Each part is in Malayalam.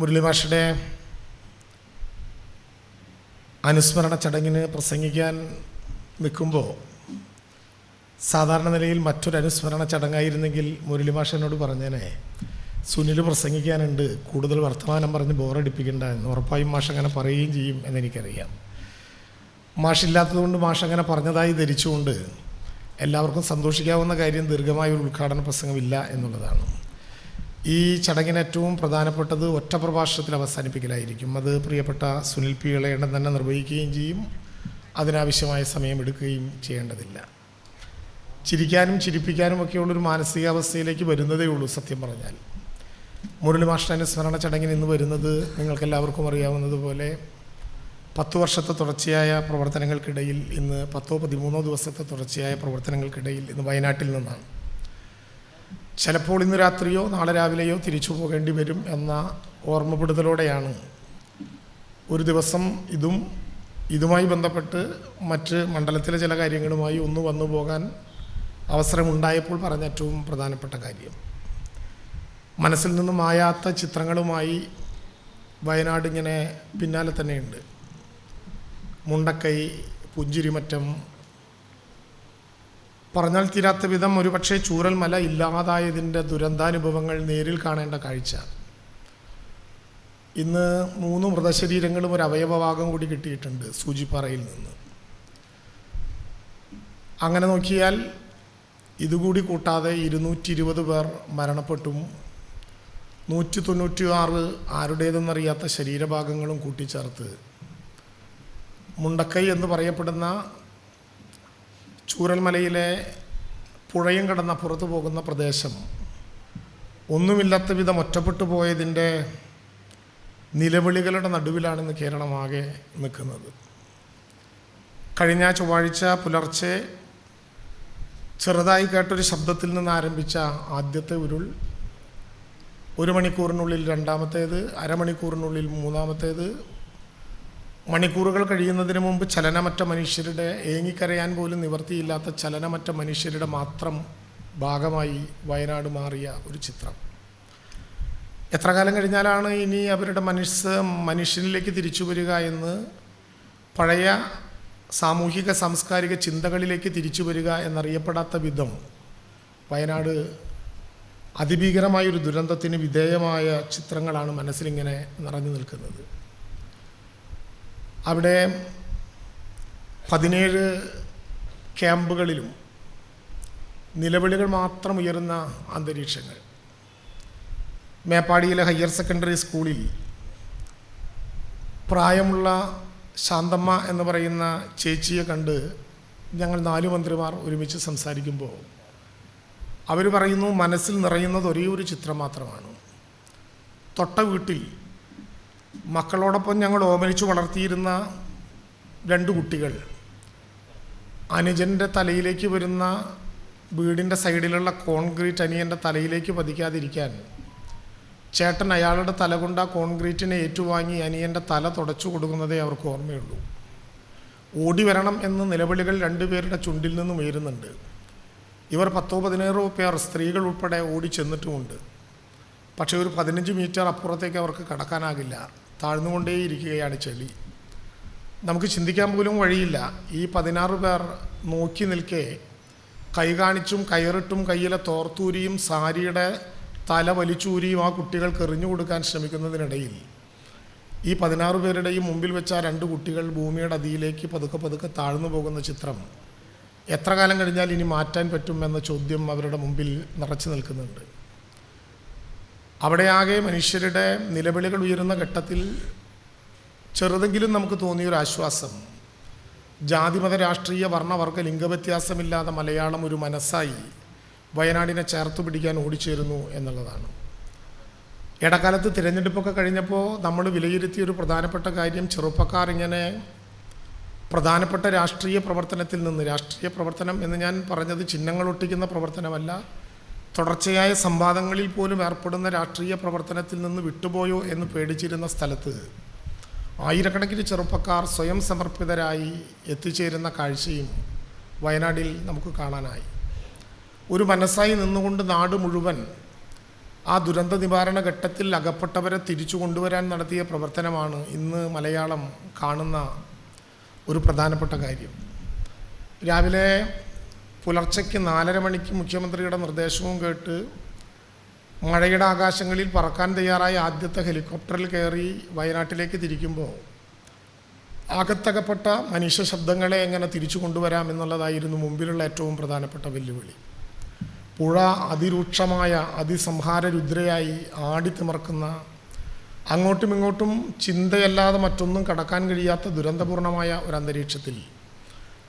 മുരളി മാഷയുടെ അനുസ്മരണ ചടങ്ങിന് പ്രസംഗിക്കാൻ നിൽക്കുമ്പോൾ സാധാരണ നിലയിൽ മറ്റൊരു അനുസ്മരണ ചടങ്ങായിരുന്നെങ്കിൽ മുരളി മാഷ എന്നോട് പറഞ്ഞേനെ സുനിൽ പ്രസംഗിക്കാനുണ്ട് കൂടുതൽ വർത്തമാനം പറഞ്ഞ് ബോറടിപ്പിക്കണ്ട എന്ന് ഉറപ്പായും മാഷ് അങ്ങനെ പറയുകയും ചെയ്യും എന്നെനിക്കറിയാം. മാഷില്ലാത്തതുകൊണ്ട് മാഷ് അങ്ങനെ പറഞ്ഞതായി ധരിച്ചുകൊണ്ട് എല്ലാവർക്കും സന്തോഷിക്കാവുന്ന കാര്യം ദീർഘമായ ഒരു ഉദ്ഘാടന പ്രസംഗമില്ല എന്നുള്ളതാണ്. ഈ ചടങ്ങിന് ഏറ്റവും പ്രധാനപ്പെട്ടത് ഒറ്റ പ്രഭാഷണത്തിൽ അവസാനിപ്പിക്കലായിരിക്കും. അത് പ്രിയപ്പെട്ട സുനിൽ പി ഇളയണ്ണൻ തന്നെ നിർവഹിക്കുകയും ചെയ്യും. അതിനാവശ്യമായ സമയം എടുക്കുകയും ചെയ്യേണ്ടതില്ല. ചിരിക്കാനും ചിരിപ്പിക്കാനും ഒക്കെയുള്ളൊരു മാനസികാവസ്ഥയിലേക്ക് വരുന്നതേ ഉള്ളൂ സത്യം പറഞ്ഞാൽ. മുരളി മാഷ്ടാന്റെ സ്മരണ ചടങ്ങിന് ഇന്ന് വരുന്നത് നിങ്ങൾക്കെല്ലാവർക്കും അറിയാവുന്നതുപോലെ പത്തു വർഷത്തെ തുടർച്ചയായ പ്രവർത്തനങ്ങൾക്കിടയിൽ ഇന്ന് പത്തോ പതിമൂന്നോ ദിവസത്തെ തുടർച്ചയായ പ്രവർത്തനങ്ങൾക്കിടയിൽ ഇന്ന് വയനാട്ടിൽ നിന്നാണ്. ചിലപ്പോൾ ഇന്ന് രാത്രിയോ നാളെ രാവിലെയോ തിരിച്ചു പോകേണ്ടി വരും എന്ന ഓർമ്മപ്പെടുത്തലോടെയാണ്. ഒരു ദിവസം ഇതും ഇതുമായി ബന്ധപ്പെട്ട് മറ്റ് മണ്ഡലത്തിലെ ചില കാര്യങ്ങളുമായി ഒന്ന് വന്നു പോകാൻ അവസരമുണ്ടായപ്പോൾ പറഞ്ഞ ഏറ്റവും പ്രധാനപ്പെട്ട കാര്യം. മനസ്സിൽ നിന്നും മായാത്ത ചിത്രങ്ങളുമായി വയനാട് ഇങ്ങനെ പിന്നാലെ തന്നെയുണ്ട്. മുണ്ടക്കൈ പുഞ്ചിരിമറ്റം പറഞ്ഞാൽ തീരാത്ത വിധം ഒരുപക്ഷെ ചൂരൽമല ഇല്ലാതായതിന്റെ ദുരന്താനുഭവങ്ങൾ നേരിൽ കാണേണ്ട കാഴ്ച. ഇന്ന് മൂന്ന് മൃതശരീരങ്ങളും ഒരു അവയവഭാഗം കൂടി കിട്ടിയിട്ടുണ്ട് സൂചിപ്പാറയിൽ നിന്ന്. അങ്ങനെ നോക്കിയാൽ ഇതുകൂടി കൂട്ടാതെ ഇരുന്നൂറ്റി ഇരുപത് പേർ മരണപ്പെട്ടും നൂറ്റി തൊണ്ണൂറ്റി ആറ് ആരുടേതെന്നറിയാത്ത ശരീരഭാഗങ്ങളും കൂട്ടിച്ചേർത്ത്. മുണ്ടക്കൈ എന്ന് പറയപ്പെടുന്ന ചൂരൽമലയിലെ പുഴയും കടന്ന പുറത്തു പോകുന്ന പ്രദേശം ഒന്നുമില്ലാത്ത വിധം ഒറ്റപ്പെട്ടു പോയതിന്റെ നിലവിളികളുടെ നടുവിലാണ് ഇന്ന് കേരളമാകെ നിൽക്കുന്നത്. കഴിഞ്ഞ ചൊവ്വാഴ്ച പുലർച്ചെ ചെറുതായി കേട്ടൊരു ശബ്ദത്തിൽ നിന്ന് ആരംഭിച്ച ആദ്യത്തെ ഉരുൾ ഒരു മണിക്കൂറിനുള്ളിൽ രണ്ടാമത്തേത് അരമണിക്കൂറിനുള്ളിൽ മൂന്നാമത്തേത് മണിക്കൂറുകൾ കഴിയുന്നതിന് മുമ്പ് ചലനമറ്റ മനുഷ്യരുടെ ഏങ്ങിക്കരയാൻ പോലും നിവർത്തിയില്ലാത്ത ചലനമറ്റ മനുഷ്യരുടെ മാത്രം ഭാഗമായി വയനാട് മാറിയ ഒരു ചിത്രം. എത്ര കാലം കഴിഞ്ഞാലാണ് ഇനി അവരുടെ മനസ്സ് മനുഷ്യനിലേക്ക് തിരിച്ചു വരിക എന്ന് പഴയ സാമൂഹിക സാംസ്കാരിക ചിന്തകളിലേക്ക് തിരിച്ചു വരിക എന്നറിയപ്പെടാത്ത വിധം വയനാട് അതിഭീകരമായൊരു ദുരന്തത്തിന് വിധേയമായ ചിത്രങ്ങളാണ് മനസ്സിലിങ്ങനെ നിറഞ്ഞു നിൽക്കുന്നത്. അവിടെ പതിനേഴ് ക്യാമ്പുകളിലും നിലവിളികൾ മാത്രം ഉയരുന്ന അന്തരീക്ഷങ്ങൾ. മേപ്പാടിയിലെ ഹയർ സെക്കൻഡറി സ്കൂളിൽ പ്രായമുള്ള ശാന്തമ്മ എന്ന് പറയുന്ന ചേച്ചിയെ കണ്ട് ഞങ്ങൾ നാല് മന്ത്രിമാർ ഒരുമിച്ച് സംസാരിക്കുമ്പോൾ അവർ പറയുന്നു മനസ്സിൽ നിറയുന്നത് ഒരേ ഒരു ചിത്രം മാത്രമാണ്. തൊട്ട വീട്ടിൽ മക്കളോടൊപ്പം ഞങ്ങൾ ഓമനിച്ചു വളർത്തിയിരുന്ന രണ്ട് കുട്ടികൾ. അനുജന്റെ തലയിലേക്ക് വരുന്ന വീടിന്റെ സൈഡിലുള്ള കോൺക്രീറ്റ് അനിയന്റെ തലയിലേക്ക് പതിക്കാതിരിക്കാൻ ചേട്ടൻ അയാളുടെ തല കൊണ്ട് ആ കോൺക്രീറ്റിനെ ഏറ്റുവാങ്ങി അനിയന്റെ തല തുടച്ചു കൊടുക്കുന്നതേ അവർക്ക് ഓർമ്മയുള്ളൂ. ഓടി വരണം എന്ന് നിലവിളികൾ രണ്ടുപേരുടെ ചുണ്ടിൽ നിന്നും ഉയരുന്നുണ്ട്. ഇവർ പത്തോ പതിനേറോ പേർ സ്ത്രീകൾ ഉൾപ്പെടെ ഓടി ചെന്നിട്ടുമുണ്ട്. പക്ഷേ ഒരു പതിനഞ്ച് മീറ്റർ അപ്പുറത്തേക്ക് അവർക്ക് കടക്കാനാകില്ല. താഴ്ന്നുകൊണ്ടേ ഇരിക്കുകയാണ് ചെളി. നമുക്ക് ചിന്തിക്കാൻ പോലും വഴിയില്ല. ഈ പതിനാറ് പേർ നോക്കി നിൽക്കെ കൈ കാണിച്ചും കയറിട്ടും കയ്യിലെ തോർത്തൂരിയും സാരിയുടെ തല വലിച്ചൂരിയും ആ കുട്ടികൾക്ക് എറിഞ്ഞു കൊടുക്കാൻ ശ്രമിക്കുന്നതിനിടയിൽ ഈ പതിനാറ് പേരുടെയും മുമ്പിൽ വെച്ച ആ രണ്ട് കുട്ടികൾ ഭൂമിയുടെ അടിയിലേക്ക് പതുക്കെ പതുക്കെ താഴ്ന്നു പോകുന്ന ചിത്രം എത്ര കാലം കഴിഞ്ഞാൽ ഇനി മാറ്റാൻ പറ്റും എന്ന ചോദ്യം അവരുടെ മുമ്പിൽ നിറച്ചു നിൽക്കുന്നുണ്ട്. അവിടെയാകെ മനുഷ്യരുടെ നിലവിളികൾ ഉയരുന്ന ഘട്ടത്തിൽ ചെറുതെങ്കിലും നമുക്ക് തോന്നിയൊരാശ്വാസം ജാതിമത രാഷ്ട്രീയ വർണവർഗ ലിംഗവ്യത്യാസമില്ലാതെ മലയാളം ഒരു മനസ്സായി വയനാടിനെ ചേർത്ത് പിടിക്കാൻ ഓടിച്ചേരുന്നു എന്നുള്ളതാണ്. ഇടക്കാലത്ത് തിരഞ്ഞെടുപ്പൊക്കെ കഴിഞ്ഞപ്പോൾ നമ്മൾ വിലയിരുത്തിയ ഒരു പ്രധാനപ്പെട്ട കാര്യം ചെറുപ്പക്കാർ ഇങ്ങനെ പ്രധാനപ്പെട്ട രാഷ്ട്രീയ പ്രവർത്തനത്തിൽ നിന്ന് രാഷ്ട്രീയ പ്രവർത്തനം എന്ന് ഞാൻ പറഞ്ഞത് ചിഹ്നങ്ങൾ ഒട്ടിക്കുന്ന പ്രവർത്തനമല്ല തുടർച്ചയായ സംവാദങ്ങളിൽ പോലും ഏർപ്പെടുന്ന രാഷ്ട്രീയ പ്രവർത്തനത്തിൽ നിന്ന് വിട്ടുപോയോ എന്ന് പേടിച്ചിരുന്ന സ്ഥലത്ത് ആയിരക്കണക്കിന് ചെറുപ്പക്കാർ സ്വയം സമർപ്പിതരായി എത്തിച്ചേരുന്ന കാഴ്ചയും വയനാടിൽ നമുക്ക് കാണാനായി. ഒരു മനസ്സായി നിന്നുകൊണ്ട് നാട് മുഴുവൻ ആ ദുരന്ത നിവാരണ ഘട്ടത്തിൽ അകപ്പെട്ടവരെ തിരിച്ചു കൊണ്ടുവരാൻ നടത്തിയ പ്രവർത്തനമാണ് ഇന്ന് മലയാളം കാണുന്ന ഒരു പ്രധാനപ്പെട്ട കാര്യം. രാവിലെ പുലർച്ചയ്ക്ക് നാലര മണിക്ക് മുഖ്യമന്ത്രിയുടെ നിർദ്ദേശവും കേട്ട് മഴയുടെ ആകാശങ്ങളിൽ പറക്കാൻ തയ്യാറായ ആദ്യത്തെ ഹെലികോപ്റ്ററിൽ കയറി വയനാട്ടിലേക്ക് തിരിക്കുമ്പോൾ ആകത്തകപ്പെട്ട മനുഷ്യ ശബ്ദങ്ങളെ എങ്ങനെ തിരിച്ചു കൊണ്ടുവരാം എന്നുള്ളതായിരുന്നു മുമ്പിലുള്ള ഏറ്റവും പ്രധാനപ്പെട്ട വെല്ലുവിളി. പുഴ അതിരൂക്ഷമായ അതിസംഹാര രുദ്രയായി ആടിത്തിമർക്കുന്ന അങ്ങോട്ടും ഇങ്ങോട്ടും ചിന്തയല്ലാതെ മറ്റൊന്നും കടക്കാൻ കഴിയാത്ത ദുരന്തപൂർണമായ ഒരു അന്തരീക്ഷത്തിൽ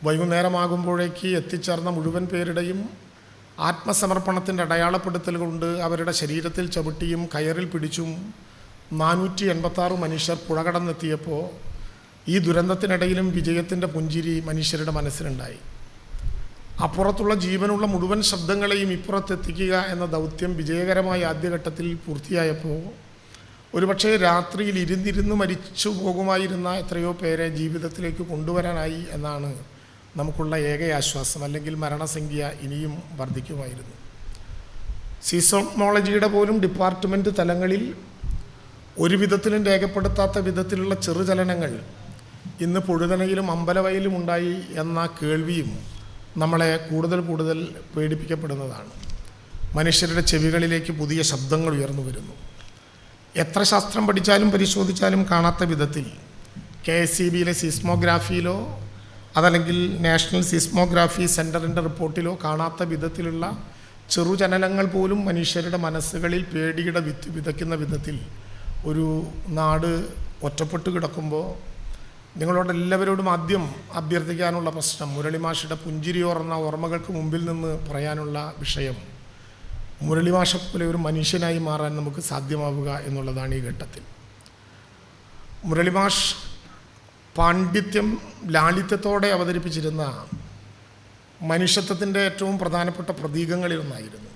വൈകുന്നേരമാകുമ്പോഴേക്ക് എത്തിച്ചേർന്ന മുഴുവൻ പേരുടെയും ആത്മസമർപ്പണത്തിന്റെ അടയാളപ്പെടുത്തൽ കൊണ്ട് അവരുടെ ശരീരത്തിൽ ചവിട്ടിയും കയറിൽ പിടിച്ചും നാനൂറ്റി എൺപത്താറ് മനുഷ്യർ പുഴ കടന്നെത്തിയപ്പോൾ ഈ ദുരന്തത്തിനിടയിലും വിജയത്തിന്റെ പുഞ്ചിരി മനുഷ്യരുടെ മനസ്സിലുണ്ടായി. അപ്പുറത്തുള്ള ജീവനുള്ള മുഴുവൻ ശബ്ദങ്ങളെയും ഇപ്പുറത്തെത്തിക്കുക എന്ന ദൗത്യം വിജയകരമായ ആദ്യഘട്ടത്തിൽ പൂർത്തിയായപ്പോൾ ഒരുപക്ഷെ രാത്രിയിൽ ഇരുന്നിരുന്ന് മരിച്ചു പോകുമായിരുന്ന എത്രയോ പേരെ ജീവിതത്തിലേക്ക് കൊണ്ടുവരാനായി എന്നാണ് നമുക്കുള്ള ഏക ആശ്വാസം അല്ലെങ്കിൽ മരണസംഖ്യ ഇനിയും വർദ്ധിക്കുമായിരുന്നു. സീസോണോളജിയുടെ പോലും ഡിപ്പാർട്ട്മെന്റ് തലങ്ങളിൽ ഒരു വിധത്തിലും രേഖപ്പെടുത്താത്ത വിധത്തിലുള്ള ചെറുചലനങ്ങൾ ഇന്ന് പൊഴുതനയിലും അമ്പലവയലും ഉണ്ടായി എന്ന കേൾവിയും നമ്മളെ കൂടുതൽ കൂടുതൽ പേടിപ്പിക്കപ്പെടുന്നതാണ്. മനുഷ്യരുടെ ചെവികളിലേക്ക് പുതിയ ശബ്ദങ്ങൾ ഉയർന്നു വരുന്നു. എത്ര ശാസ്ത്രം പഠിച്ചാലും പരിശോധിച്ചാലും കാണാത്ത വിധത്തിൽ കെ എസ് സി ബിയിലെ സിസ്മോഗ്രാഫിയിലോ അതല്ലെങ്കിൽ നാഷണൽ സിസ്മോഗ്രാഫി സെന്ററിന്റെ റിപ്പോർട്ടിലോ കാണാത്ത വിധത്തിലുള്ള ചെറുചലനങ്ങൾ പോലും മനുഷ്യരുടെ മനസ്സുകളിൽ പേടിയുടെ വിത്ത് വിതയ്ക്കുന്ന വിധത്തിൽ ഒരു നാട് ഒറ്റപ്പെട്ട് കിടക്കുമ്പോൾ നിങ്ങളോട് എല്ലാവരോടും ആദ്യം അഭ്യർത്ഥിക്കാനുള്ള പ്രശ്നം മുരളിമാഷയുടെ പുഞ്ചിരിയോർന്ന ഓർമ്മകൾക്ക് മുമ്പിൽ നിന്ന് പറയാനുള്ള വിഷയം. മുരളിമാഷ പോലെ ഒരു മനുഷ്യനായി മാറാൻ നമുക്ക് സാധ്യമാവുക എന്നുള്ളതാണ് ഈ ഘട്ടത്തിൽ. മുരളിമാഷ് പാണ്ഡിത്യം ലാളിത്യത്തോടെ അവതരിപ്പിച്ചിരുന്ന മനുഷ്യത്വത്തിന്റെ ഏറ്റവും പ്രധാനപ്പെട്ട പ്രതീകങ്ങളിലൊന്നായിരുന്നു.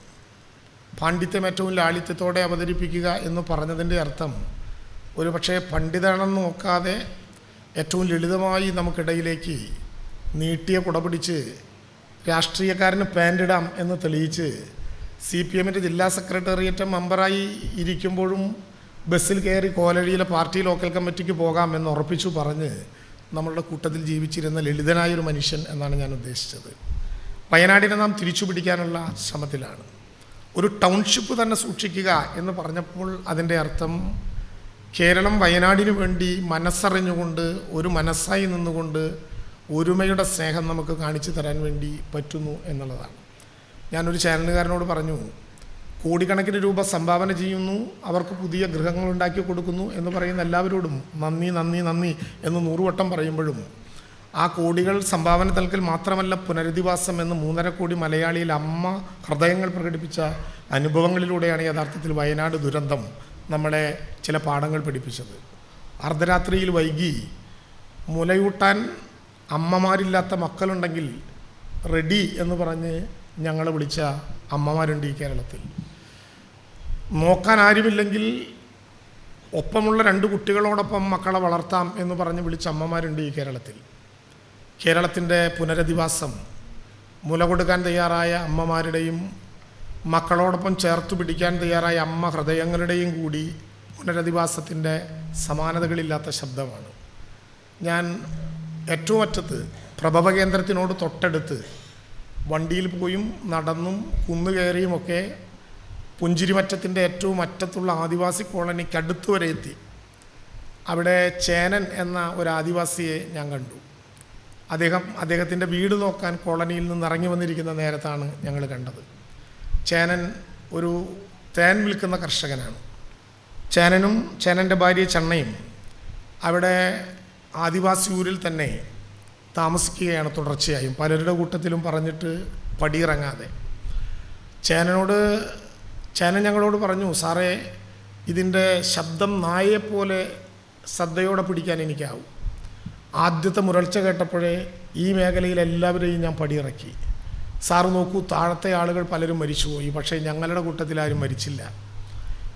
പാണ്ഡിത്യം ഏറ്റവും ലാളിത്യത്തോടെ അവതരിപ്പിക്കുക എന്ന് പറഞ്ഞതിന്റെ അർത്ഥം ഒരു പക്ഷേ പണ്ഡിതാണെന്ന് നോക്കാതെ ഏറ്റവും ലളിതമായി നമുക്കിടയിലേക്ക് നീട്ടിയ കുടപിടിച്ച് രാഷ്ട്രീയക്കാരന് പാന്റിടാം എന്ന് തെളിയിച്ച് സി പി എമ്മിന്റെ ജില്ലാ സെക്രട്ടേറിയറ്റ് മെമ്പറായി ഇരിക്കുമ്പോഴും ബസ്സിൽ കയറി കോലഴിയിലെ പാർട്ടി ലോക്കൽ കമ്മിറ്റിക്ക് പോകാമെന്ന് ഉറപ്പിച്ചു പറഞ്ഞ് നമ്മളുടെ കൂട്ടത്തിൽ ജീവിച്ചിരുന്ന ലളിതനായൊരു മനുഷ്യൻ എന്നാണ് ഞാൻ ഉദ്ദേശിച്ചത്. വയനാടിനെ നാം തിരിച്ചു പിടിക്കാനുള്ള ശ്രമത്തിലാണ്. ഒരു ടൗൺഷിപ്പ് തന്നെ സൂക്ഷിക്കുക എന്ന് പറഞ്ഞപ്പോൾ അതിന്റെ അർത്ഥം കേരളം വയനാടിനു വേണ്ടി മനസ്സറിഞ്ഞുകൊണ്ട് ഒരു മനസ്സായി നിന്നുകൊണ്ട് ഒരുമയുടെ സ്നേഹം നമുക്ക് കാണിച്ചു തരാൻ വേണ്ടി പറ്റുന്നു എന്നുള്ളതാണ്. ഞാനൊരു ചാനലുകാരനോട് പറഞ്ഞു കോടിക്കണക്കിന് രൂപ സംഭാവന ചെയ്യുന്നു. അവർക്ക് പുതിയ ഗൃഹങ്ങൾ ഉണ്ടാക്കി കൊടുക്കുന്നു എന്ന് പറയുന്ന എല്ലാവരോടും നന്ദി നന്ദി നന്ദി എന്ന് നൂറുവട്ടം പറയുമ്പോഴും. ആ കോടികൾ സംഭാവന നൽകൽ മാത്രമല്ല പുനരധിവാസം എന്ന് മൂന്നര കോടി മലയാളിയിൽ അമ്മ ഹൃദയങ്ങൾ പ്രകടിപ്പിച്ച അനുഭവങ്ങളിലൂടെയാണ് യഥാർത്ഥത്തിൽ വയനാട് ദുരന്തം നമ്മളെ ചില പാഠങ്ങൾ പഠിപ്പിച്ചത്. അർദ്ധരാത്രിയിൽ വൈകി മുലയൂട്ടാൻ അമ്മമാരില്ലാത്ത മക്കളുണ്ടെങ്കിൽ റെഡി എന്ന് പറഞ്ഞ് ഞങ്ങളെ വിളിച്ച അമ്മമാരുണ്ട് ഈ കേരളത്തിൽ. നോക്കാൻ ആരുമില്ലെങ്കിൽ ഒപ്പമുള്ള രണ്ട് കുട്ടികളോടൊപ്പം മക്കളെ വളർത്താം എന്ന് പറഞ്ഞ് വിളിച്ച അമ്മമാരുണ്ട് ഈ കേരളത്തിൽ. കേരളത്തിന്റെ പുനരധിവാസം മുല കൊടുക്കാൻ തയ്യാറായ അമ്മമാരുടെയും മക്കളോടൊപ്പം ചേർത്ത് പിടിക്കാൻ തയ്യാറായ അമ്മ ഹൃദയങ്ങളുടെയും കൂടി പുനരധിവാസത്തിന്റെ സമാനതകളില്ലാത്ത ശബ്ദമാണ്. ഞാൻ ഏറ്റവും അറ്റത്ത് പ്രഭവ കേന്ദ്രത്തിനോട് തൊട്ടടുത്ത് വണ്ടിയിൽ പോയും നടന്നും കുന്നുകയറിയുമൊക്കെ പുഞ്ചിരിമറ്റത്തിന്റെ ഏറ്റവും അറ്റത്തുള്ള ആദിവാസി കോളനിക്ക് അടുത്ത് വരെ എത്തി. അവിടെ ചേനൻ എന്ന ഒരു ആദിവാസിയെ ഞാൻ കണ്ടു. അദ്ദേഹം അദ്ദേഹത്തിന്റെ വീട് നോക്കാൻ കോളനിയിൽ നിന്ന് ഇറങ്ങി വന്നിരിക്കുന്ന നേരത്താണ് ഞങ്ങൾ കണ്ടത്. ചേനൻ ഒരു തേൻ വിൽക്കുന്ന കർഷകനാണ്. ചേനനും ചേനന്റെ ഭാര്യ ചണ്ണയും അവിടെ ആദിവാസി ഊരിൽ തന്നെ താമസിക്കുകയാണ് തുടർച്ചയായും. പലരുടെ കൂട്ടത്തിലും പറഞ്ഞിട്ട് പടിയിറങ്ങാതെ. ചേനനോട് ചേനൻ ഞങ്ങളോട് പറഞ്ഞു സാറേ ഇതിന്റെ ശബ്ദം നായയെപ്പോലെ ശ്രദ്ധയോടെ പിടിക്കാൻ എനിക്കാവും. ആദ്യത്തെ മുരൾച്ച കേട്ടപ്പോഴേ ഈ മേഖലയിൽ എല്ലാവരെയും ഞാൻ പടിയിറക്കി. സാറ് നോക്കൂ താഴത്തെ ആളുകൾ പലരും മരിച്ചുപോയി പക്ഷേ ഞങ്ങളുടെ കൂട്ടത്തിൽ ആരും മരിച്ചില്ല.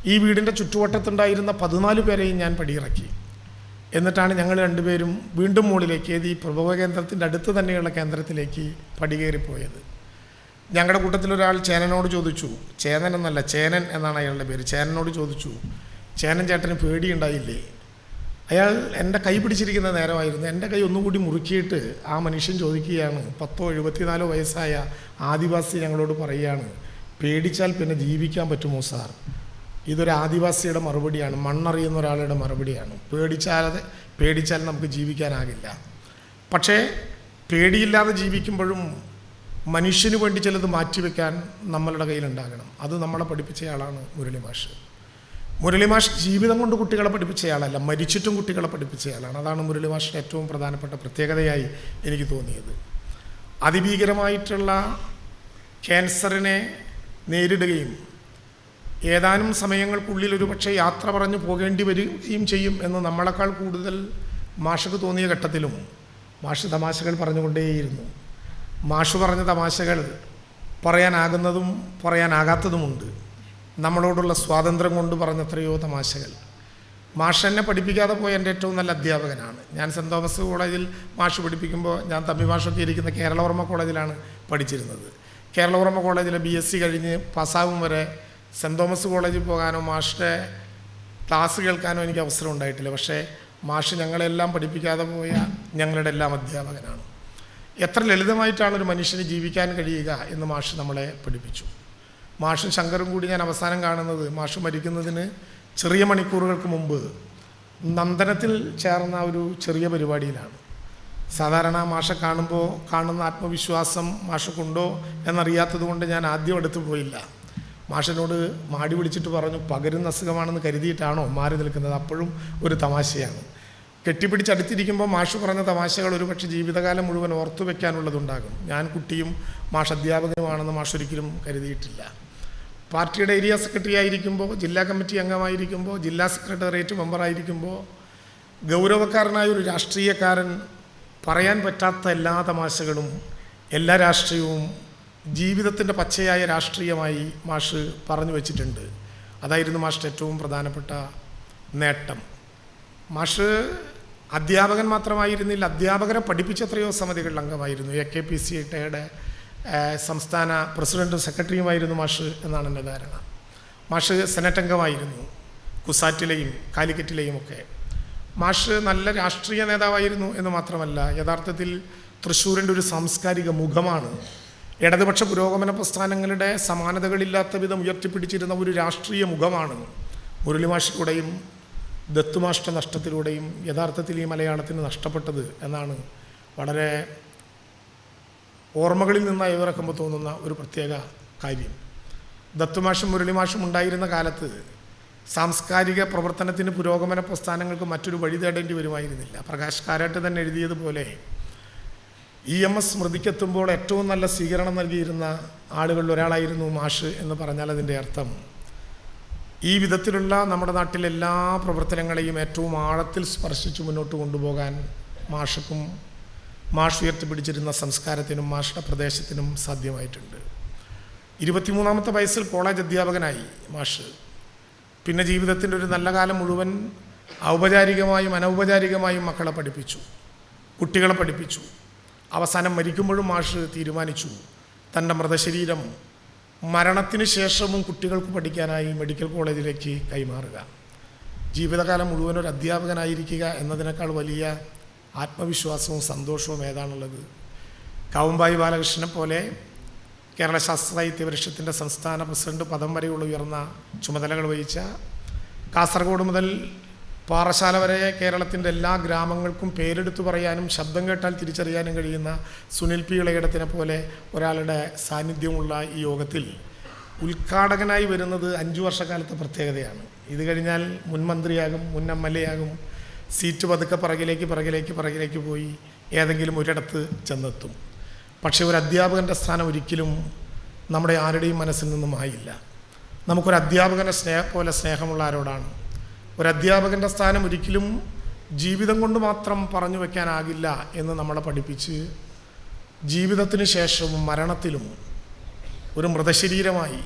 ഈ വീടിന്റെ ചുറ്റുവട്ടത്തുണ്ടായിരുന്ന പതിനാല് പേരെയും ഞാൻ പടിയിറക്കി. എന്നിട്ടാണ് ഞങ്ങൾ രണ്ടുപേരും വീണ്ടും മുകളിലേക്ക് ഏത് ഈ പ്രഭവ കേന്ദ്രത്തിന്റെ അടുത്ത് തന്നെയുള്ള കേന്ദ്രത്തിലേക്ക് പടികേറിപ്പോയത്. ഞങ്ങളുടെ കൂട്ടത്തിൽ ഒരാൾ ചേനനോട് ചോദിച്ചു ചേനൻ എന്നല്ല ചേനൻ എന്നാണ് അയാളുടെ പേര്. ചേനനോട് ചോദിച്ചു ചേനൻ ചേട്ടന് പേടിയുണ്ടായില്ലേ? അയാൾ എന്റെ കൈ പിടിച്ചിരിക്കുന്ന നേരമായിരുന്നു. എന്റെ കൈ ഒന്നുകൂടി മുറുക്കിയിട്ട് ആ മനുഷ്യൻ ചോദിക്കുകയാണ് പത്തോ എഴുപത്തിനാലോ വയസ്സായ ആദിവാസി ഞങ്ങളോട് പറയുകയാണ് പേടിച്ചാൽ പിന്നെ ജീവിക്കാൻ പറ്റുമോ സാർ? ഇതൊരു ആദിവാസിയുടെ മറുപടിയാണ് മണ്ണറിയുന്ന ഒരാളുടെ മറുപടിയാണ്. പേടിച്ചാലത് പേടിച്ചാൽ നമുക്ക് ജീവിക്കാനാകില്ല. പക്ഷേ പേടിയില്ലാതെ ജീവിക്കുമ്പോഴും മനുഷ്യന് വേണ്ടി ചിലത് മാറ്റിവെക്കാൻ നമ്മളുടെ കയ്യിലുണ്ടാകണം. അത് നമ്മളെ പഠിപ്പിച്ചയാളാണ് മുരളി മാഷ് മുരളി മാഷ് ജീവിതം കൊണ്ട് കുട്ടികളെ പഠിപ്പിച്ചയാളല്ല മരിച്ചിട്ടും കുട്ടികളെ പഠിപ്പിച്ചയാളാണ് അതാണ് മുരളി മാഷിന്റെ ഏറ്റവും പ്രധാനപ്പെട്ട പ്രത്യേകതയായി എനിക്ക് തോന്നിയത്. അതിഭീകരമായിട്ടുള്ള ക്യാൻസറിനെ നേരിടുകയും ഏതാനും സമയങ്ങൾക്കുള്ളിൽ ഒരു പക്ഷേ യാത്ര പറഞ്ഞു പോകേണ്ടി വരികയും ചെയ്യും എന്ന് നമ്മളെക്കാൾ കൂടുതൽ മാഷക്ക് തോന്നിയ ഘട്ടത്തിലും മാഷ് തമാശകൾ പറഞ്ഞുകൊണ്ടേയിരുന്നു. മാഷ് പറഞ്ഞ തമാശകൾ പറയാനാകുന്നതും പറയാനാകാത്തതുമുണ്ട്. നമ്മളോടുള്ള സ്വാതന്ത്ര്യം കൊണ്ട് പറഞ്ഞ എത്രയോ തമാശകൾ. മാഷ് എന്നെ പഠിപ്പിക്കാതെ പോയ എന്റെ ഏറ്റവും നല്ല അധ്യാപകനാണ്. ഞാൻ സെന്റ് തോമസ് കോളേജിൽ മാഷ് പഠിപ്പിക്കുമ്പോൾ ഞാൻ തമ്പി മാഷൊക്കെ ഇരിക്കുന്ന കേരളവർമ്മ കോളേജിലാണ് പഠിച്ചിരുന്നത്. കേരളവർമ്മ കോളേജിലെ ബി എസ് സി കഴിഞ്ഞ് പാസ്സാവും വരെ സെന്റ് തോമസ് കോളേജിൽ പോകാനോ മാഷിന്റെ ക്ലാസ് കേൾക്കാനോ എനിക്ക് അവസരം ഉണ്ടായിട്ടില്ല. പക്ഷേ മാഷ് ഞങ്ങളെല്ലാം പഠിപ്പിക്കാതെ പോയ ഞങ്ങളുടെ എല്ലാം അധ്യാപകനാണ്. എത്ര ലളിതമായിട്ടാണ് ഒരു മനുഷ്യന് ജീവിക്കാൻ കഴിയുക എന്ന് മാഷ് നമ്മളെ പഠിപ്പിച്ചു. മാഷും ശങ്കറും കൂടി ഞാൻ അവസാനം കാണുന്നത് മാഷ് മരിക്കുന്നതിന് ചെറിയ മണിക്കൂറുകൾക്ക് മുമ്പ് നന്ദനത്തിൽ ചേർന്ന ഒരു ചെറിയ പരിപാടിയിലാണ്. സാധാരണ മാഷെ കാണുമ്പോൾ കാണുന്ന ആത്മവിശ്വാസം മാഷക്കുണ്ടോ എന്നറിയാത്തത് കൊണ്ട് ഞാൻ ആദ്യം എടുത്തു പോയില്ല. മാഷനോട് മാടി വിളിച്ചിട്ട് പറഞ്ഞു പകരുന്ന അസുഖമാണെന്ന് കരുതിയിട്ടാണോ മാറി നിൽക്കുന്നത്? അപ്പോഴും ഒരു തമാശയാണ്. കെട്ടിപ്പിടിച്ചടുത്തിരിക്കുമ്പോൾ മാഷ് പറഞ്ഞ തമാശകൾ ഒരുപക്ഷെ ജീവിതകാലം മുഴുവൻ ഓർത്തു വെക്കാനുള്ളതുണ്ടാകും. ഞാൻ കുട്ടിയും മാഷ് അധ്യാപകനുമാണെന്ന് മാഷ് ഒരിക്കലും കരുതിയിട്ടില്ല. പാർട്ടിയുടെ ഏരിയ സെക്രട്ടറി ആയിരിക്കുമ്പോൾ ജില്ലാ കമ്മിറ്റി അംഗമായിരിക്കുമ്പോൾ ജില്ലാ സെക്രട്ടേറിയറ്റ് മെമ്പറായിരിക്കുമ്പോൾ ഗൗരവക്കാരനായ ഒരു രാഷ്ട്രീയക്കാരൻ പറയാൻ പറ്റാത്ത എല്ലാ തമാശകളും എല്ലാ രാഷ്ട്രീയവും ജീവിതത്തിന്റെ പച്ചയായ രാഷ്ട്രീയമായി മാഷ് പറഞ്ഞു വച്ചിട്ടുണ്ട്. അതായിരുന്നു മാഷിന്റെ ഏറ്റവും പ്രധാനപ്പെട്ട നേട്ടം. മാഷ് അധ്യാപകൻ മാത്രമായിരുന്നില്ല അധ്യാപകരെ പഠിപ്പിച്ച എത്രയോ സമിതികളിൽ അംഗമായിരുന്നു. എ കെ പി സി ടെയുടെ സംസ്ഥാന പ്രസിഡന്റും സെക്രട്ടറിയുമായിരുന്നു മാഷ് എന്നാണ് എന്റെ ധാരണ. മാഷ് സെനറ്റ് അംഗമായിരുന്നു കുസാറ്റിലെയും കാലിക്കറ്റിലെയും ഒക്കെ. മാഷ് നല്ല രാഷ്ട്രീയ നേതാവായിരുന്നു എന്ന് മാത്രമല്ല യഥാർത്ഥത്തിൽ തൃശ്ശൂരിന്റെ ഒരു സാംസ്കാരിക മുഖമാണ്. ഇടതുപക്ഷ പുരോഗമന പ്രസ്ഥാനങ്ങളുടെ സമാനതകളില്ലാത്ത വിധം ഉയർത്തിപ്പിടിച്ചിരുന്ന ഒരു രാഷ്ട്രീയ മുഖമാണ് മുരളിമാഷിലൂടെയും ദത്തുമാഷ്ട നഷ്ടത്തിലൂടെയും യഥാർത്ഥത്തിൽ ഈ മലയാളത്തിന് നഷ്ടപ്പെട്ടത് എന്നാണ് വളരെ ഓർമ്മകളിൽ നിന്നായി ഇവറക്കുമ്പോൾ തോന്നുന്ന ഒരു പ്രത്യേക കാര്യം. ദത്തുമാഷും മുരളിമാഷും ഉണ്ടായിരുന്ന കാലത്ത് സാംസ്കാരിക പ്രവർത്തനത്തിന് പുരോഗമന പ്രസ്ഥാനങ്ങൾക്ക് മറ്റൊരു വഴി തേടേണ്ടി വരുമായിരുന്നില്ല. പ്രകാശ് കാരാട്ട് തന്നെ എഴുതിയതുപോലെ ഇ എം എസ് സ്മൃതിക്കെത്തുമ്പോൾ ഏറ്റവും നല്ല സ്വീകരണം നൽകിയിരുന്ന ആളുകളിൽ ഒരാളായിരുന്നു മാഷ് എന്ന് പറഞ്ഞാൽ അതിന്റെ അർത്ഥം ഈ വിധത്തിലുള്ള നമ്മുടെ നാട്ടിലെ എല്ലാ പ്രവർത്തനങ്ങളെയും ഏറ്റവും ആഴത്തിൽ സ്പർശിച്ചു മുന്നോട്ട് കൊണ്ടുപോകാൻ മാഷക്കും മാഷ് ഉയർത്തിപ്പിടിച്ചിരുന്ന സംസ്കാരത്തിനും മാഷയുടെ പ്രദേശത്തിനും സാധ്യമായിട്ടുണ്ട്. ഇരുപത്തിമൂന്നാമത്തെ വയസ്സിൽ കോളേജ് അധ്യാപകനായി മാഷ്. പിന്നെ ജീവിതത്തിന്റെ ഒരു നല്ല കാലം മുഴുവൻ ഔപചാരികമായും അനൗപചാരികമായും മക്കളെ പഠിപ്പിച്ചു. കുട്ടികളെ പഠിപ്പിച്ചു. അവസാനം മരിക്കുമ്പോഴും മാഷ് തീരുമാനിച്ചു. തന്റെ മൃതശരീരം മരണത്തിന് ശേഷവും കുട്ടികൾക്ക് പഠിക്കാനായി മെഡിക്കൽ കോളേജിലേക്ക് കൈമാറുക. ജീവിതകാലം മുഴുവൻ ഒരു അധ്യാപകനായിരിക്കുക എന്നതിനേക്കാൾ വലിയ ആത്മവിശ്വാസവും സന്തോഷവും ഏതാണുള്ളത്? കാവുമ്പായി ബാലകൃഷ്ണനെ പോലെ കേരള ശാസ്ത്ര സാഹിത്യ പരിഷത്തിന്റെ സംസ്ഥാന പ്രസിഡന്റ് പദം വരെയുള്ള ഉയർന്ന ചുമതലകൾ വഹിച്ച കാസർഗോഡ് മുതൽ പാറശാല വരെ കേരളത്തിന്റെ എല്ലാ ഗ്രാമങ്ങൾക്കും പേരെടുത്തു പറയാനും ശബ്ദം കേട്ടാൽ തിരിച്ചറിയാനും കഴിയുന്ന സുനിൽ പി ഇളയിടത്തിനെ പോലെ ഒരാളുടെ സാന്നിധ്യമുള്ള ഈ യോഗത്തിൽ ഉദ്ഘാടകനായി വരുന്നത് അഞ്ചു വർഷക്കാലത്തെ പ്രത്യേകതയാണ്. ഇത് കഴിഞ്ഞാൽ മുൻ മന്ത്രിയാകും മുൻ എം എൽ എ ആകും സീറ്റ് പതുക്കെ പിറകിലേക്ക് പിറകിലേക്ക് പിറകിലേക്ക് പോയി ഏതെങ്കിലും ഒരിടത്ത് ചെന്നെത്തും. പക്ഷേ ഒരു അധ്യാപകന്റെ സ്ഥാനം ഒരിക്കലും നമ്മുടെ ആരുടെയും മനസ്സിൽ നിന്നും ആയില്ല. നമുക്കൊരു അധ്യാപകനെ സ്നേഹ പോലെ സ്നേഹമുള്ള ആരോടാണ്? ഒരു അധ്യാപകന്റെ സ്ഥാനം ഒരിക്കലും ജീവിതം കൊണ്ട് മാത്രം പറഞ്ഞു വയ്ക്കാനാകില്ല എന്ന് നമ്മളെ പഠിപ്പിച്ച് ജീവിതത്തിന് ശേഷവും മരണത്തിലും ഒരു മൃതശരീരമായി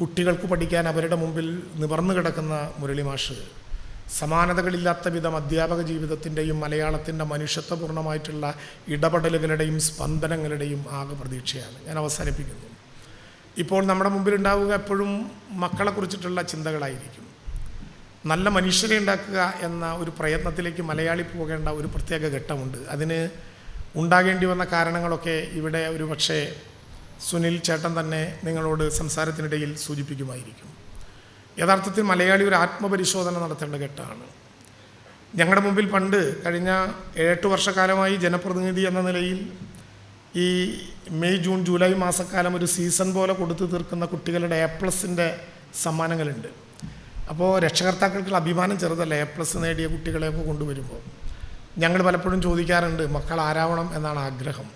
കുട്ടികൾക്ക് പഠിക്കാൻ അവരുടെ മുമ്പിൽ നിവർന്നു കിടക്കുന്ന മുരളി മാഷ് സമാനതകളില്ലാത്ത വിധം അധ്യാപക ജീവിതത്തിന്റെയും മലയാളത്തിന്റെ മനുഷ്യത്വപൂർണമായിട്ടുള്ള ഇടപെടലുകളുടെയും സ്പന്ദനങ്ങളുടെയും ആകെ പ്രതീക്ഷയാണ്. ഞാൻ അവസാനിപ്പിക്കുന്നു. ഇപ്പോൾ നമ്മുടെ മുമ്പിൽ ഉണ്ടാവുക എപ്പോഴും മക്കളെ കുറിച്ചിട്ടുള്ള ചിന്തകളായിരിക്കും. നല്ല മനുഷ്യരെ ഉണ്ടാക്കുക എന്ന ഒരു പ്രയത്നത്തിലേക്ക് മലയാളി പോകേണ്ട ഒരു പ്രത്യേക ഘട്ടമുണ്ട്. അതിന് ഉണ്ടാകേണ്ടി വന്ന കാരണങ്ങളൊക്കെ ഇവിടെ ഒരു പക്ഷേ സുനിൽ ചേട്ടൻ തന്നെ നിങ്ങളോട് സംസാരത്തിനിടയിൽ സൂചിപ്പിക്കുമായിരിക്കും. യഥാർത്ഥത്തിൽ മലയാളി ഒരു ആത്മപരിശോധന നടത്തേണ്ട ഘട്ടമാണ്. ഞങ്ങളുടെ മുമ്പിൽ പണ്ട് കഴിഞ്ഞ ഏഴെട്ട് വർഷക്കാലമായി ജനപ്രതിനിധി എന്ന നിലയിൽ ഈ മെയ് ജൂൺ ജൂലൈ മാസക്കാലം ഒരു സീസൺ പോലെ കൊടുത്തു തീർക്കുന്ന കുട്ടികളുടെ എ പ്ലസിന്റെ സമ്മാനങ്ങളുണ്ട്. അപ്പോൾ രക്ഷകർത്താക്കൾക്കുള്ള അഭിമാനം ചെറുതല്ല? എ പ്ലസ് നേടിയ കുട്ടികളെയൊക്കെ കൊണ്ടുവരുമ്പോൾ. ഞങ്ങൾ പലപ്പോഴും ചോദിക്കാറുണ്ട് മക്കൾ ആരാവണം എന്നാണ് ആഗ്രഹം?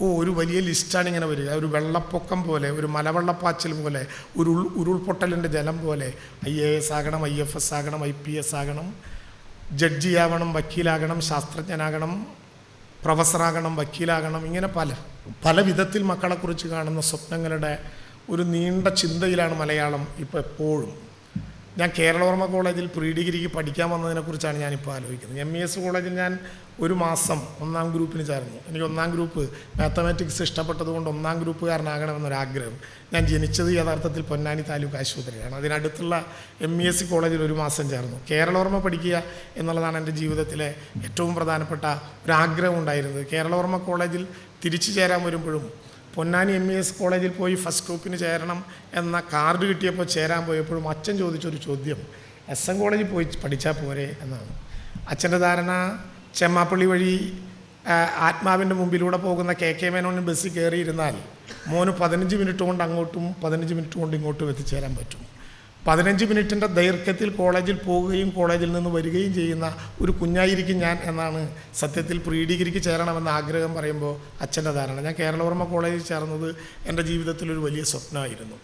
ഓ ഒരു വലിയ ലിസ്റ്റാണ് ഇങ്ങനെ വരിക. ഒരു വെള്ളപ്പൊക്കം പോലെ ഒരു മലവെള്ളപ്പാച്ചിൽ പോലെ ഒരു ഉരുൾപൊട്ടലിന്റെ ജലം പോലെ ഐ എ എസ് ആകണം ഐ എഫ് എസ് ആകണം ഐ പി എസ് ആകണം ജഡ്ജിയാവണം വക്കീലാകണം ശാസ്ത്രജ്ഞനാകണം പ്രൊഫസറാകണം വക്കീലാകണം ഇങ്ങനെ പല പല വിധത്തിൽ മക്കളെക്കുറിച്ച് കാണുന്ന സ്വപ്നങ്ങളുടെ ഒരു നീണ്ട ചിന്തയിലാണ് മലയാളം ഇപ്പോൾ എപ്പോഴും. ഞാൻ കേരളവർമ്മ കോളേജിൽ പ്രീ ഡിഗ്രിക്ക് പഠിക്കാൻ വന്നതിനെക്കുറിച്ചാണ് ഞാനിപ്പോൾ ആലോചിക്കുന്നത്. എം ഇ എസ് കോളേജിൽ ഞാൻ ഒരു മാസം ഒന്നാം ഗ്രൂപ്പിന് ചേർന്നു. എനിക്ക് ഒന്നാം ഗ്രൂപ്പ് മാത്തമാറ്റിക്സ് ഇഷ്ടപ്പെട്ടതുകൊണ്ട് ഒന്നാം ഗ്രൂപ്പുകാരനാകണമെന്നൊരാഗ്രഹം ഞാൻ ജനിച്ചത് യഥാർത്ഥത്തിൽ പൊന്നാനി താലൂക്ക് ആശുപത്രിയാണ് അതിനടുത്തുള്ള എം ഇ എസ് സി കോളേജിൽ ഒരു മാസം ചേർന്നു. കേരളവർമ്മ പഠിക്കുക എന്നുള്ളതാണ് എന്റെ ജീവിതത്തിലെ ഏറ്റവും പ്രധാനപ്പെട്ട ഒരു ആഗ്രഹം ഉണ്ടായിരുന്നത് കേരളവർമ്മ കോളേജിൽ തിരിച്ചു ചേരാൻ വരുമ്പോഴും പൊന്നാനി എം ഇ എസ് കോളേജിൽ പോയി ഫസ്റ്റ് ഗ്രൂപ്പിന് ചേരണം എന്ന കാർഡ് കിട്ടിയപ്പോൾ ചേരാൻ പോയപ്പോഴും അച്ഛൻ ചോദിച്ചൊരു ചോദ്യം. എസ് എൻ കോളേജിൽ പോയി പഠിച്ചാൽ പോരെ എന്നാണ്. അച്ഛന്റെ ധാരണ ചെമ്മാപ്പള്ളി വഴി ആത്മാവിന്റെ മുമ്പിലൂടെ പോകുന്ന കെ കെ മേനോന് ബസ്സിൽ കയറിയിരുന്നാൽ മോന് പതിനഞ്ച് മിനിറ്റ് കൊണ്ട് അങ്ങോട്ടും പതിനഞ്ച് മിനിറ്റ് കൊണ്ട് ഇങ്ങോട്ടും എത്തിച്ചേരാൻ പറ്റും. പതിനഞ്ച് മിനിറ്റിന്റെ ദൈർഘ്യത്തിൽ കോളേജിൽ പോവുകയും കോളേജിൽ നിന്ന് വരികയും ചെയ്യുന്ന ഒരു കുഞ്ഞായിരിക്കും ഞാൻ എന്നാണ് സത്യത്തിൽ പ്രീ ഡിഗ്രിക്ക് ചേരണമെന്ന ആഗ്രഹം പറയുമ്പോൾ അച്ഛന്റെ ധാരണ. ഞാൻ കേരളവർമ്മ കോളേജിൽ ചേർന്നത് എന്റെ ജീവിതത്തിലൊരു വലിയ സ്വപ്നമായിരുന്നു.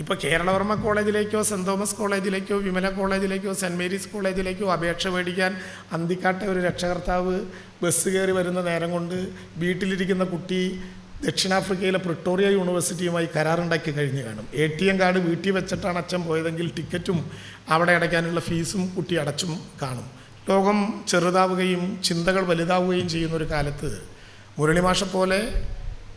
ഇപ്പോൾ കേരളവർമ്മ കോളേജിലേക്കോ സെന്റ് തോമസ് കോളേജിലേക്കോ വിമല കോളേജിലേക്കോ സെന്റ് മേരീസ് കോളേജിലേക്കോ അപേക്ഷ മേടിക്കാൻ അന്തിക്കാട്ടെ ഒരു രക്ഷകർത്താവ് ബസ് കയറി വരുന്ന നേരം കൊണ്ട് വീട്ടിലിരിക്കുന്ന കുട്ടി ദക്ഷിണാഫ്രിക്കയിലെ പ്രിട്ടോറിയ യൂണിവേഴ്സിറ്റിയുമായി കരാറുണ്ടാക്കി കഴിഞ്ഞ് കാണും. എ ടി എം കാർഡ് വീട്ടിൽ വെച്ചിട്ടാണ് അച്ഛൻ പോയതെങ്കിൽ ടിക്കറ്റും അവിടെ അടയ്ക്കാനുള്ള ഫീസും കുട്ടി അടച്ചും കാണും. ലോകം ചെറുതാവുകയും ചിന്തകൾ വലുതാവുകയും ചെയ്യുന്ന ഒരു കാലത്ത് മുരളിമാഷ പോലെ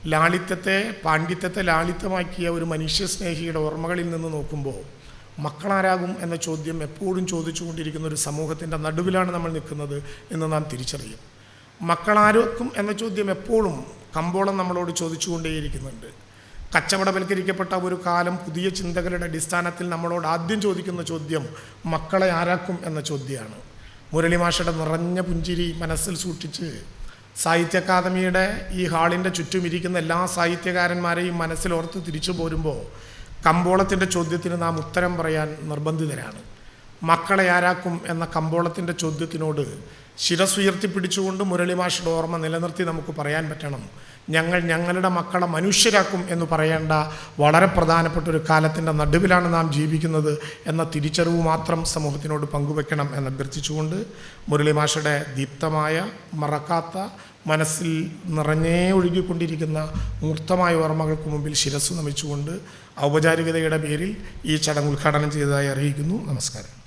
ലാളിത്യത്തെ പാണ്ഡിത്യത്തെ ലാളിത്യമാക്കിയ ഒരു മനുഷ്യസ്നേഹിയുടെ ഓർമ്മകളിൽ നിന്ന് നോക്കുമ്പോൾ മക്കളാരാകും എന്ന ചോദ്യം എപ്പോഴും ചോദിച്ചുകൊണ്ടിരിക്കുന്ന ഒരു സമൂഹത്തിന്റെ നടുവിലാണ് നമ്മൾ നിൽക്കുന്നത് എന്ന് നാം തിരിച്ചറിയും. മക്കളാരോക്കും എന്ന ചോദ്യം എപ്പോഴും കമ്പോളം നമ്മളോട് ചോദിച്ചുകൊണ്ടേയിരിക്കുന്നുണ്ട്. കച്ചവടവൽക്കരിക്കപ്പെട്ട ഒരു കാലം പുതിയ ചിന്തകളുടെ അടിസ്ഥാനത്തിൽ നമ്മളോട് ആദ്യം ചോദിക്കുന്ന ചോദ്യം മക്കളെ ആരാക്കും എന്ന ചോദ്യമാണ്. മുരളിമാഷയുടെ നിറഞ്ഞ പുഞ്ചിരി മനസ്സിൽ സൂക്ഷിച്ച് സാഹിത്യ അക്കാദമിയുടെ ഈ ഹാളിന്റെ ചുറ്റും ഇരിക്കുന്ന എല്ലാ സാഹിത്യകാരന്മാരെയും മനസ്സിലോർത്ത് തിരിച്ചു പോരുമ്പോൾ കമ്പോളത്തിന്റെ ചോദ്യത്തിന് നാം ഉത്തരം പറയാൻ നിർബന്ധിതരാണ്. മക്കളെ ആരാക്കും എന്ന കമ്പോളത്തിന്റെ ചോദ്യത്തിനോട് ശിരസുയർത്തിപ്പിടിച്ചുകൊണ്ട് മുരളിമാഷയുടെ ഓർമ്മ നിലനിർത്തി നമുക്ക് പറയാൻ പറ്റണം. ഞങ്ങൾ ഞങ്ങളുടെ മക്കളെ മനുഷ്യരാക്കും എന്ന് പറയേണ്ട വളരെ പ്രധാനപ്പെട്ട ഒരു കാലത്തിന്റെ നടുവിലാണ് നാം ജീവിക്കുന്നത് എന്ന തിരിച്ചറിവ് മാത്രം സമൂഹത്തിനോട് പങ്കുവെക്കണം എന്ന് അഭ്യർത്ഥിച്ചുകൊണ്ട് മുരളിമാഷയുടെ ദീപ്തമായ മറക്കാത്ത മനസ്സിൽ നിറഞ്ഞേ ഒഴുകിക്കൊണ്ടിരിക്കുന്ന മൂർത്തമായ ഓർമ്മകൾക്ക് മുമ്പിൽ ശിരസ് നമിച്ചുകൊണ്ട് ഔപചാരികതയുടെ പേരിൽ ഈ ചടങ്ങ് ഉദ്ഘാടനം ചെയ്തതായി അറിയിക്കുന്നു. നമസ്കാരം.